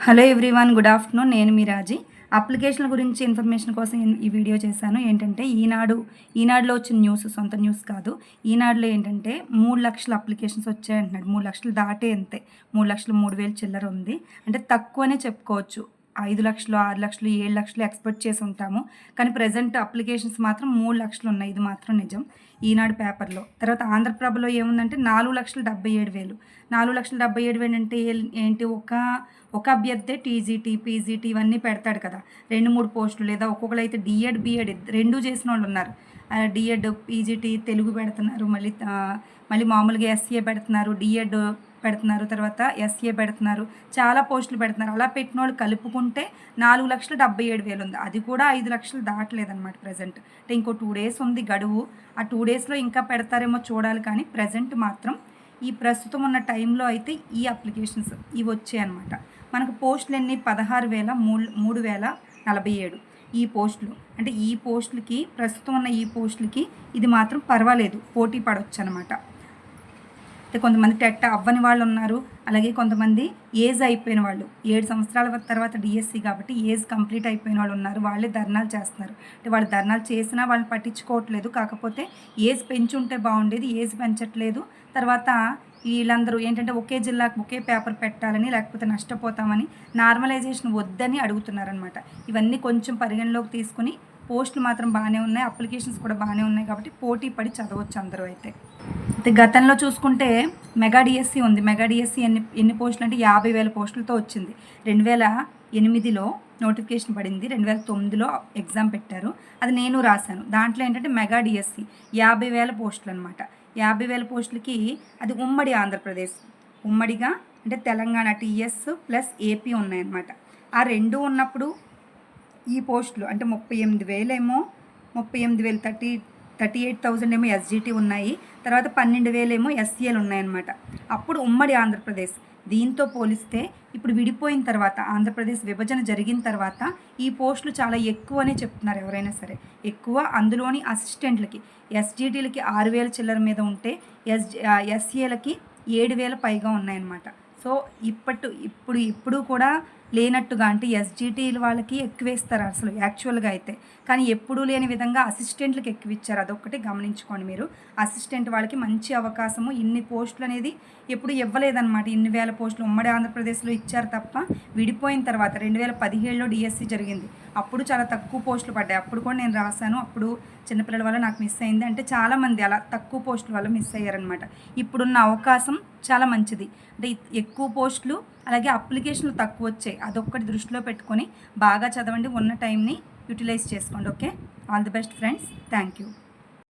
Hello everyone good afternoon. నేను మీ రాజీ. అప్లికేషన్ల గురించి ఇన్ఫర్మేషన్ కోసం ఈ- ఈ వీడియో చేశాను. ఏంటంటే ఈనాడు ఈనాడులో వచ్చిన న్యూస్ సొంత న్యూస్ కాదు. ఈనాడులో ఏంటంటే మూడు లక్షల అప్లికేషన్స్ వచ్చాయంటున్నాడు. మూడు లక్షలు దాటే అంతే. మూడు లక్షలు మూడు వేలు చిల్లర ఉంది. అంటే తక్కువనే చెప్పుకోవచ్చు. ఐదు లక్షలు ఆరు లక్షలు ఏడు లక్షలు ఎక్స్పెక్ట్ చేసి ఉంటాము. కానీ ప్రజెంట్ అప్లికేషన్స్ మాత్రం మూడు లక్షలు ఉన్నాయి. ఇది మాత్రం నిజం. ఈనాడు పేపర్లో. తర్వాత ఆంధ్రప్రభలో ఏముందంటే నాలుగు లక్షల డెబ్బై ఏడు వేలు. నాలుగు లక్షల డెబ్బై ఏడు వేలు అంటే ఏ- ఏంటి? ఒక ఒక అభ్యర్థే టీజీటీ పీజీటీ ఇవన్నీ పెడతాడు కదా. రెండు మూడు పోస్టులు లేదా ఒక్కొక్కరు అయితే డిఎడ్ బిఎడ్ రెండు చేసిన వాళ్ళు ఉన్నారు. డిఎడ్ పీజీటీ తెలుగు పెడుతున్నారు. మళ్ళీ మళ్ళీ మామూలుగా ఎస్ఏ పెడుతున్నారు. డిఎడ్ పెడుతున్నారు తర్వాత ఎస్ఏ పెడుతున్నారు చాలా పోస్టులు పెడుతున్నారు. అలా పెట్టిన వాళ్ళు కలుపుకుంటే నాలుగు లక్షల డెబ్బై ఏడు వేలు ఉంది. అది కూడా ఐదు లక్షలు దాటలేదన్నమాట ప్రజెంట్ అంటే ఇంకో టూ డేస్ ఉంది గడువు. ఆ టూ డేస్లో ఇంకా పెడతారేమో చూడాలి కానీ ప్రజెంట్ మాత్రం ఈ ప్రస్తుతం ఉన్న టైంలో అయితే ఈ అప్లికేషన్స్ ఇవి వచ్చాయి అనమాట మనకు పోస్టులు ఎన్ని? పదహారు వేల మూడు మూడు వేల నలభై ఏడు ఈ పోస్టులు. అంటే ఈ పోస్టులకి ప్రస్తుతం ఉన్న ఈ పోస్టులకి ఇది మాత్రం పర్వాలేదు. పోటీ పడవచ్చు అనమాట అంటే కొంతమంది టెట్ అవ్వని వాళ్ళు ఉన్నారు. అలాగే కొంతమంది ఏజ్ అయిపోయిన వాళ్ళు. ఏడు సంవత్సరాల తర్వాత డిఎస్సి కాబట్టి ఏజ్ కంప్లీట్ అయిపోయిన వాళ్ళు ఉన్నారు. వాళ్ళే ధర్నాలు చేస్తున్నారు. అంటే వాళ్ళు ధర్నాలు చేసినా వాళ్ళని పట్టించుకోవట్లేదు. కాకపోతే ఏజ్ పెంచుంటే బాగుండేది ఏజ్ పెంచట్లేదు. తర్వాత వీళ్ళందరూ ఏంటంటే ఒకే జిల్లాకు ఒకే పేపర్ పెట్టాలని లేకపోతే నష్టపోతామని నార్మలైజేషన్ వద్దని అడుగుతున్నారనమాట ఇవన్నీ కొంచెం పరిగణలోకి తీసుకుని పోస్టులు మాత్రం బాగానే ఉన్నాయి అప్లికేషన్స్ కూడా బాగానే ఉన్నాయి కాబట్టి పోటీ పడి చదవచ్చు అందరూ అయితే. అయితే గతంలో చూసుకుంటే మెగా డిఎస్సి ఉంది. మెగా డిఎస్సి ఎన్ని ఎన్ని పోస్టులు అంటే యాభై వేల పోస్టులతో వచ్చింది. రెండు వేల ఎనిమిదిలో నోటిఫికేషన్ పడింది. రెండు వేల తొమ్మిదిలో ఎగ్జామ్ పెట్టారు. అది నేను రాశాను. దాంట్లో ఏంటంటే మెగా డిఎస్సి యాభై వేల పోస్టులు అనమాట యాభై వేల పోస్టులకి అది ఉమ్మడి ఆంధ్రప్రదేశ్. ఉమ్మడిగా అంటే తెలంగాణ టీఎస్ ప్లస్ ఏపీ ఉన్నాయన్నమాట. ఆ రెండు ఉన్నప్పుడు ఈ పోస్టులు అంటే ముప్పై ఎనిమిది వేలేమో ముప్పై ఎనిమిది వేలు థర్టీ థర్టీ ఎయిట్ థౌజండ్ ఏమో ఎస్జిటి ఉన్నాయి తర్వాత పన్నెండు వేలేమో ఎస్సీఎలు ఉన్నాయన్నమాట. అప్పుడు ఉమ్మడి ఆంధ్రప్రదేశ్. దీంతో పోలిస్తే ఇప్పుడు విడిపోయిన తర్వాత ఆంధ్రప్రదేశ్ విభజన జరిగిన తర్వాత ఈ పోస్టులు చాలా ఎక్కువనే చెప్తున్నారు ఎవరైనా సరే. ఎక్కువ అందులోని అసిస్టెంట్లకి ఎస్జిటీలకి ఆరు వేల చిల్లర మీద ఉంటే ఎస్ ఎస్సీఏలకి ఏడు వేల పైగా ఉన్నాయన్నమాట. సో ఇప్పటి ఇప్పుడు ఇప్పుడు కూడా లేనట్టుగా అంటే ఎస్జిటీల వాళ్ళకి ఎక్కువ ఇస్తారు అసలు యాక్చువల్గా అయితే. కానీ ఎప్పుడూ లేని విధంగా అసిస్టెంట్లకు ఎక్కువ ఇచ్చారు అదొక్కటి గమనించుకోండి మీరు. అసిస్టెంట్ వాళ్ళకి మంచి అవకాశము. ఇన్ని పోస్టులు అనేది ఎప్పుడు ఇవ్వలేదన్నమాట. ఇన్ని వేల పోస్టులు ఉమ్మడి ఆంధ్రప్రదేశ్లో ఇచ్చారు తప్ప విడిపోయిన తర్వాత రెండు వేల పదిహేడులో డిఎస్సి జరిగింది. అప్పుడు చాలా తక్కువ పోస్టులు పడ్డాయి. అప్పుడు కూడా నేను రాశాను. అప్పుడు చిన్నపిల్లల వల్ల నాకు మిస్ అయింది. అంటే చాలామంది అలా తక్కువ పోస్టుల వల్ల మిస్ అయ్యారనమాట ఇప్పుడున్న అవకాశం చాలా మంచిది. అంటే ఎక్కువ పోస్టులు అలాగే అప్లికేషన్లు తక్కువ వచ్చాయి అదొక్కటి దృష్టిలో పెట్టుకొని బాగా చదవండి. ఉన్న టైంని యూటిలైజ్ చేసుకోండి. Okay? All the best friends. Thank you